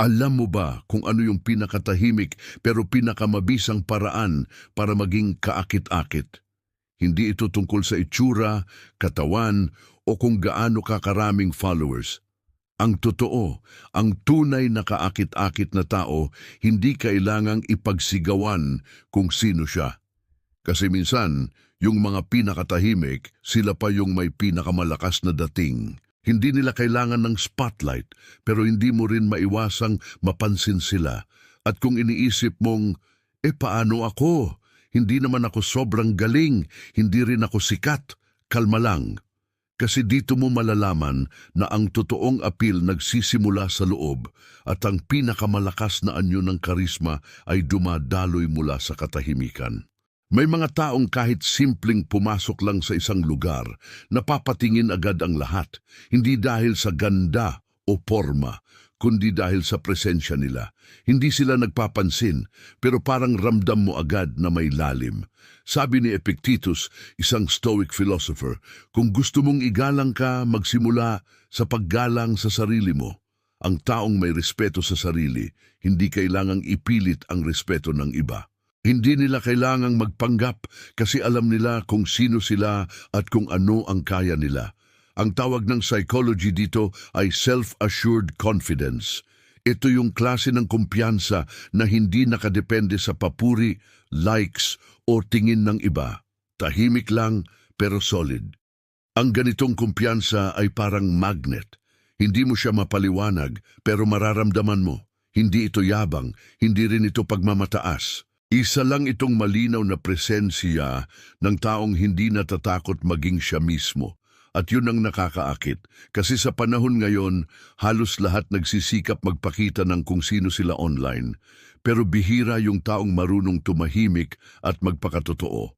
Alam mo ba kung ano yung pinakatahimik pero pinakamabisang paraan para maging kaakit-akit? Hindi ito tungkol sa itsura, katawan, o kung gaano ka karaming followers. Ang totoo, ang tunay na kaakit-akit na tao, hindi kailangang ipagsigawan kung sino siya. Kasi minsan, yung mga pinakatahimik, sila pa yung may pinakamalakas na dating. Hindi nila kailangan ng spotlight, pero hindi mo rin maiwasang mapansin sila. At kung iniisip mong, eh paano ako? Hindi naman ako sobrang galing, hindi rin ako sikat. Kalma lang. Kasi dito mo malalaman na ang totoong appeal nagsisimula sa loob at ang pinakamalakas na anyo ng karisma ay dumadaloy mula sa katahimikan. May mga taong kahit simpleng pumasok lang sa isang lugar, napapatingin agad ang lahat, hindi dahil sa ganda o forma, kundi dahil sa presensya nila. Hindi sila nagpapansin, pero parang ramdam mo agad na may lalim. Sabi ni Epictetus, isang Stoic philosopher, kung gusto mong igalang ka, magsimula sa paggalang sa sarili mo. Ang taong may respeto sa sarili, hindi kailangang ipilit ang respeto ng iba. Hindi nila kailangang magpanggap kasi alam nila kung sino sila at kung ano ang kaya nila. Ang tawag ng psychology dito ay self-assured confidence. Ito yung klase ng kumpiyansa na hindi nakadepende sa papuri, likes o tingin ng iba. Tahimik lang pero solid. Ang ganitong kumpiyansa ay parang magnet. Hindi mo siya mapaliwanag pero mararamdaman mo. Hindi ito yabang, hindi rin ito pagmamataas. Isa lang itong malinaw na presensya ng taong hindi natatakot maging siya mismo. At yun ang nakakaakit. Kasi sa panahon ngayon, halos lahat nagsisikap magpakita ng kung sino sila online. Pero bihira yung taong marunong tumahimik at magpakatotoo.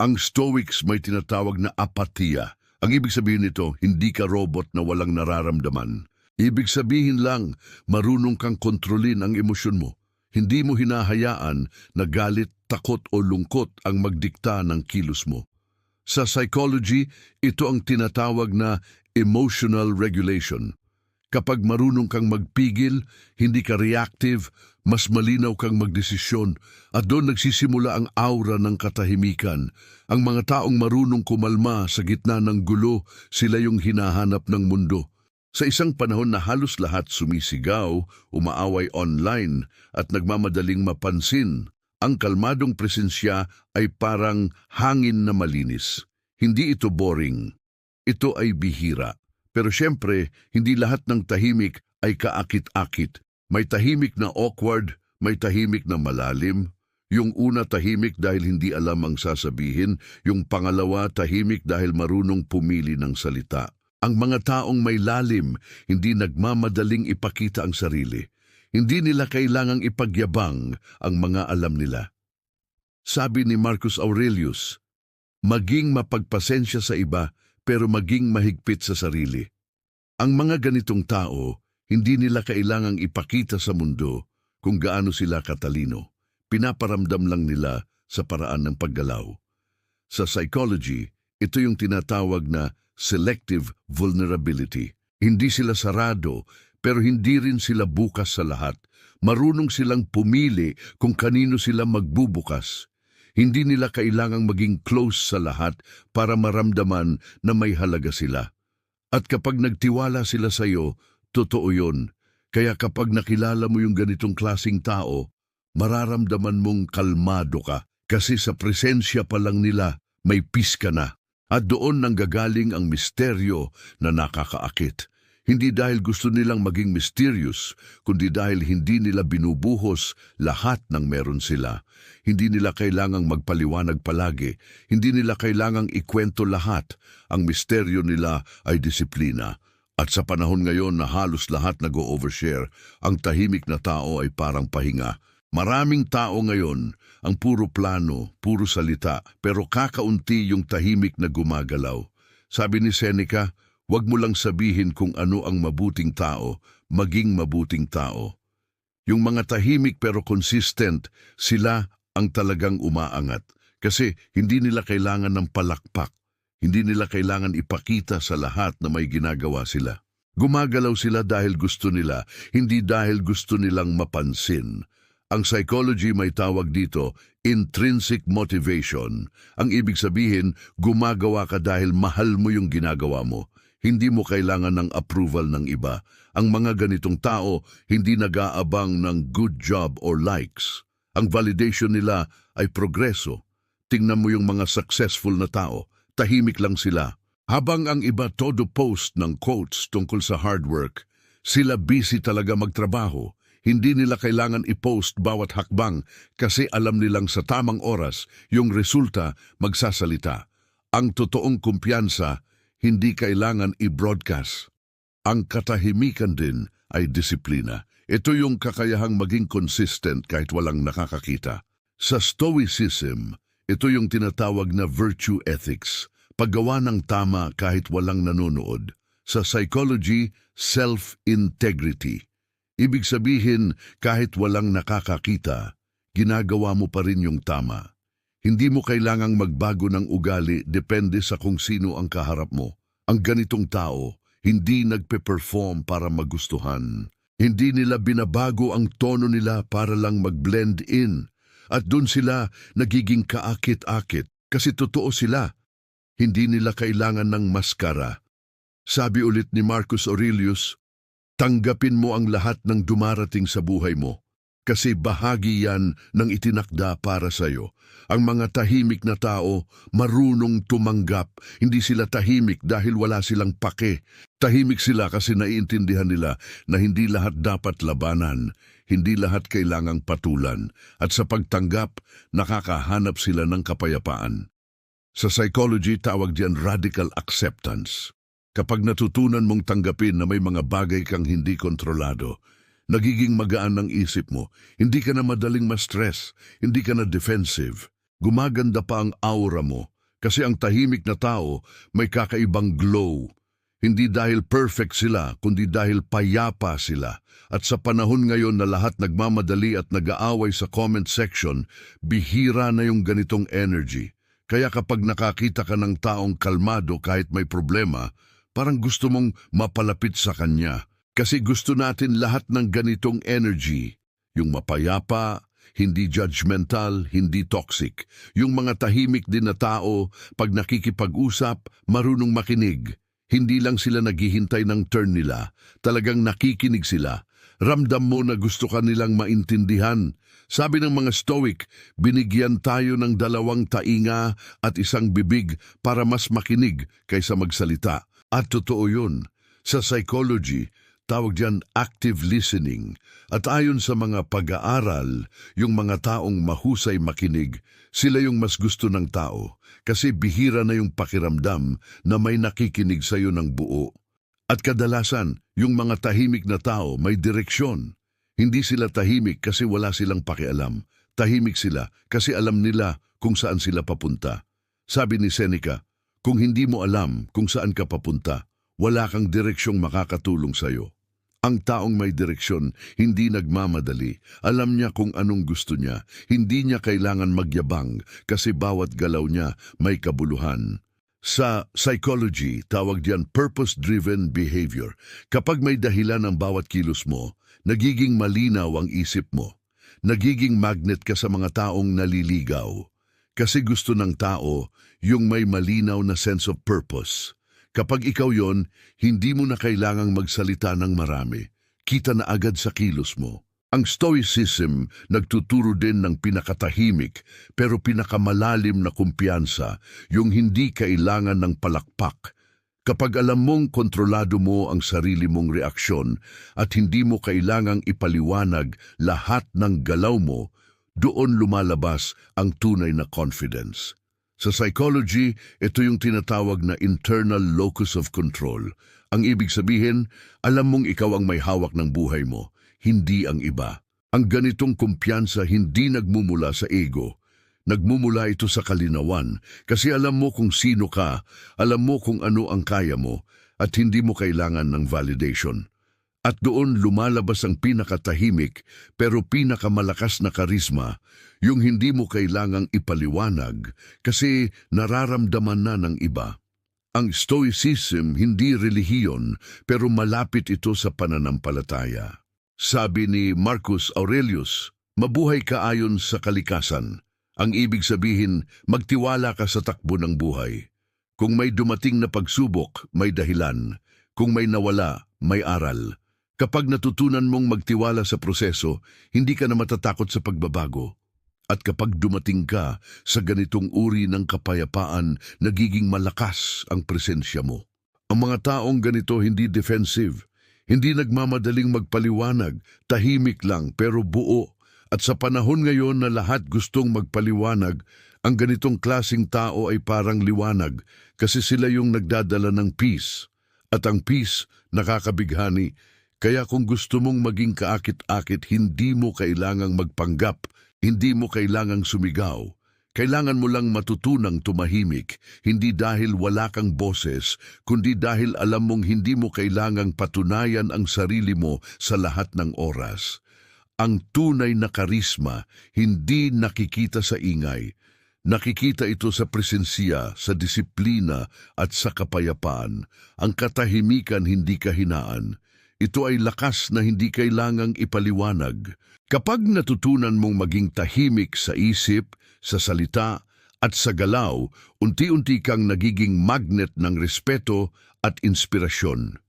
Ang Stoics may tinatawag na apatiya. Ang ibig sabihin nito, hindi ka robot na walang nararamdaman. Ibig sabihin lang, marunong kang kontrolin ang emosyon mo. Hindi mo hinahayaan na galit, takot o lungkot ang magdikta ng kilos mo. Sa psychology, ito ang tinatawag na emotional regulation. Kapag marunong kang magpigil, hindi ka reactive, mas malinaw kang magdesisyon at doon nagsisimula ang aura ng katahimikan. Ang mga taong marunong kumalma sa gitna ng gulo, sila yung hinahanap ng mundo. Sa isang panahon na halos lahat sumisigaw, umaaway online at nagmamadaling mapansin, ang kalmadong presensya ay parang hangin na malinis. Hindi ito boring. Ito ay bihira. Pero siyempre, hindi lahat ng tahimik ay kaakit-akit. May tahimik na awkward, may tahimik na malalim. Yung una tahimik dahil hindi alam ang sasabihin, yung pangalawa tahimik dahil marunong pumili ng salita. Ang mga taong may lalim, hindi nagmamadaling ipakita ang sarili. Hindi nila kailangang ipagyabang ang mga alam nila. Sabi ni Marcus Aurelius, maging mapagpasensya sa iba pero maging mahigpit sa sarili. Ang mga ganitong tao, hindi nila kailangang ipakita sa mundo kung gaano sila katalino. Pinaparamdam lang nila sa paraan ng paggalaw. Sa psychology, ito yung tinatawag na selective vulnerability. Hindi sila sarado, pero hindi rin sila bukas sa lahat. Marunong silang pumili kung kanino sila magbubukas. Hindi nila kailangang maging close sa lahat para maramdaman na may halaga sila. At kapag nagtiwala sila sa iyo, totoo yun. Kaya kapag nakilala mo yung ganitong klasing tao, mararamdaman mong kalmado ka kasi sa presensya pa lang nila may peace ka na. At doon nanggagaling ang misteryo na nakakaakit. Hindi dahil gusto nilang maging mysterious, kundi dahil hindi nila binubuhos lahat ng meron sila. Hindi nila kailangang magpaliwanag palagi. Hindi nila kailangang ikwento lahat. Ang misteryo nila ay disiplina. At sa panahon ngayon na halos lahat nag-overshare, ang tahimik na tao ay parang pahinga. Maraming tao ngayon ang puro plano, puro salita, pero kakaunti yung tahimik na gumagalaw. Sabi ni Seneca, Huwag mo lang sabihin kung ano ang mabuting tao, maging mabuting tao. Yung mga tahimik pero consistent, sila ang talagang umaangat. Kasi hindi nila kailangan ng palakpak. Hindi nila kailangan ipakita sa lahat na may ginagawa sila. Gumagalaw sila dahil gusto nila, hindi dahil gusto nilang mapansin. Ang psychology may tawag dito, intrinsic motivation. Ang ibig sabihin, gumagawa ka dahil mahal mo yung ginagawa mo. Hindi mo kailangan ng approval ng iba. Ang mga ganitong tao, hindi nag-aabang ng good job or likes. Ang validation nila ay progreso. Tingnan mo yung mga successful na tao, tahimik lang sila. Habang ang iba todo post ng quotes tungkol sa hard work, sila busy talaga magtrabaho. Hindi nila kailangan i-post bawat hakbang kasi alam nilang sa tamang oras yung resulta magsasalita. Ang totoong kumpiyansa, hindi kailangan i-broadcast. Ang katahimikan din ay disiplina. Ito yung kakayahang maging consistent kahit walang nakakakita. Sa Stoicism, ito yung tinatawag na virtue ethics, paggawa ng tama kahit walang nanonood. Sa psychology, self-integrity. Ibig sabihin, kahit walang nakakakita, ginagawa mo pa rin yung tama. Hindi mo kailangang magbago ng ugali depende sa kung sino ang kaharap mo. Ang ganitong tao, hindi nagpe-perform para magustuhan. Hindi nila binabago ang tono nila para lang mag-blend in. At dun sila nagiging kaakit-akit kasi totoo sila. Hindi nila kailangan ng maskara. Sabi ulit ni Marcus Aurelius, tanggapin mo ang lahat ng dumarating sa buhay mo kasi bahagi yan ng itinakda para sa'yo. Ang mga tahimik na tao, marunong tumanggap. Hindi sila tahimik dahil wala silang pake. Tahimik sila kasi naiintindihan nila na hindi lahat dapat labanan, hindi lahat kailangang patulan, at sa pagtanggap, nakakahanap sila ng kapayapaan. Sa psychology, tawag diyan radical acceptance. Kapag natutunan mong tanggapin na may mga bagay kang hindi kontrolado, nagiging magaan ang isip mo, hindi ka na madaling ma-stress, hindi ka na defensive. Gumaganda pa ang aura mo kasi ang tahimik na tao may kakaibang glow. Hindi dahil perfect sila, kundi dahil payapa sila. At sa panahon ngayon na lahat nagmamadali at nag-aaway sa comment section, bihira na yung ganitong energy. Kaya kapag nakakita ka ng taong kalmado kahit may problema, parang gusto mong mapalapit sa kanya. Kasi gusto natin lahat ng ganitong energy. Yung mapayapa, hindi judgmental, hindi toxic. Yung mga tahimik din na tao, pag nakikipag-usap, marunong makinig. Hindi lang sila naghihintay ng turn nila, talagang nakikinig sila. Ramdam mo na gusto ka nilang maintindihan. Sabi ng mga Stoic, binigyan tayo ng dalawang tainga at isang bibig para mas makinig kaysa magsalita. At totoo yun. Sa psychology, tawag diyan active listening. At ayon sa mga pag-aaral, yung mga taong mahusay makinig, sila yung mas gusto ng tao kasi bihira na yung pakiramdam na may nakikinig sa iyo ng buo. At kadalasan, yung mga tahimik na tao may direksyon. Hindi sila tahimik kasi wala silang pakialam. Tahimik sila kasi alam nila kung saan sila papunta. Sabi ni Seneca, kung hindi mo alam kung saan ka papunta, wala kang direksyong makakatulong sa'yo. Ang taong may direksyon, hindi nagmamadali. Alam niya kung anong gusto niya. Hindi niya kailangan magyabang kasi bawat galaw niya may kabuluhan. Sa psychology, tawag diyan purpose-driven behavior. Kapag may dahilan ang bawat kilos mo, nagiging malinaw ang isip mo. Nagiging magnet ka sa mga taong naliligaw. Kasi gusto ng tao yung may malinaw na sense of purpose. Kapag ikaw yon, hindi mo na kailangang magsalita ng marami. Kita na agad sa kilos mo. Ang Stoicism nagtuturo din ng pinakatahimik pero pinakamalalim na kumpiyansa, yung hindi kailangan ng palakpak. Kapag alam mong kontrolado mo ang sarili mong reaksyon at hindi mo kailangang ipaliwanag lahat ng galaw mo, doon lumalabas ang tunay na confidence. Sa psychology, ito yung tinatawag na internal locus of control. Ang ibig sabihin, alam mong ikaw ang may hawak ng buhay mo, hindi ang iba. Ang ganitong kumpiyansa hindi nagmumula sa ego. Nagmumula ito sa kalinawan kasi alam mo kung sino ka, alam mo kung ano ang kaya mo, at hindi mo kailangan ng validation. At doon lumalabas ang pinakatahimik pero pinakamalakas na karisma, yung hindi mo kailangang ipaliwanag kasi nararamdaman na ng iba. Ang Stoicism hindi relihiyon pero malapit ito sa pananampalataya. Sabi ni Marcus Aurelius, mabuhay ka ayon sa kalikasan. Ang ibig sabihin, magtiwala ka sa takbo ng buhay. Kung may dumating na pagsubok, may dahilan. Kung may nawala, may aral. Kapag natutunan mong magtiwala sa proseso, hindi ka na matatakot sa pagbabago. At kapag dumating ka sa ganitong uri ng kapayapaan, nagiging malakas ang presensya mo. Ang mga taong ganito hindi defensive, hindi nagmamadaling magpaliwanag, tahimik lang pero buo. At sa panahon ngayon na lahat gustong magpaliwanag, ang ganitong klasing tao ay parang liwanag kasi sila yung nagdadala ng peace. At ang peace nakakabighani, kaya kung gusto mong maging kaakit-akit, hindi mo kailangang magpanggap, hindi mo kailangang sumigaw. Kailangan mo lang matutunang tumahimik, hindi dahil wala kang boses, kundi dahil alam mong hindi mo kailangang patunayan ang sarili mo sa lahat ng oras. Ang tunay na karisma hindi nakikita sa ingay. Nakikita ito sa presensya, sa disiplina at sa kapayapaan. Ang katahimikan hindi kahinaan. Ito ay lakas na hindi kailangang ipaliwanag. Kapag natutunan mong maging tahimik sa isip, sa salita, at sa galaw, unti-unti kang nagiging magnet ng respeto at inspirasyon.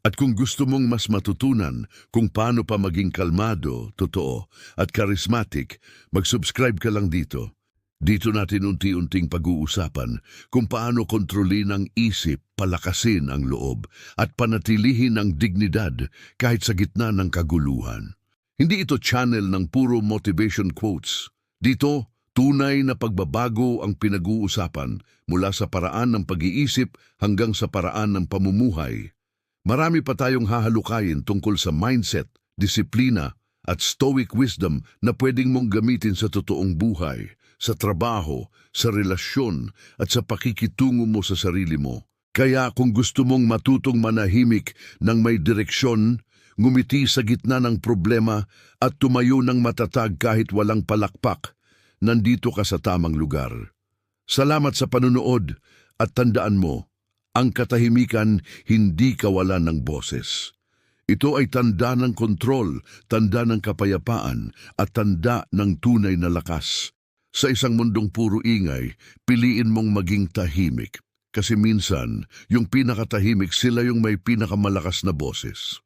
At kung gusto mong mas matutunan kung paano pa maging kalmado, totoo, at charismatic, mag-subscribe ka lang dito. Dito natin unti-unting pag-uusapan kung paano kontrolin ang isip, palakasin ang loob, at panatilihin ang dignidad kahit sa gitna ng kaguluhan. Hindi ito channel ng puro motivation quotes. Dito, tunay na pagbabago ang pinag-uusapan mula sa paraan ng pag-iisip hanggang sa paraan ng pamumuhay. Marami pa tayong hahalukayin tungkol sa mindset, disiplina, at stoic wisdom na pwedeng mong gamitin sa totoong buhay, sa trabaho, sa relasyon, at sa pakikitungo mo sa sarili mo. Kaya kung gusto mong matutong manahimik ng may direksyon, ngumiti sa gitna ng problema at tumayo ng matatag kahit walang palakpak, nandito ka sa tamang lugar. Salamat sa panunood at tandaan mo, ang katahimikan hindi kawalan ng boses. Ito ay tanda ng kontrol, tanda ng kapayapaan, at tanda ng tunay na lakas. Sa isang mundong puro ingay, piliin mong maging tahimik. Kasi minsan, yung pinakatahimik sila yung may pinakamalakas na boses.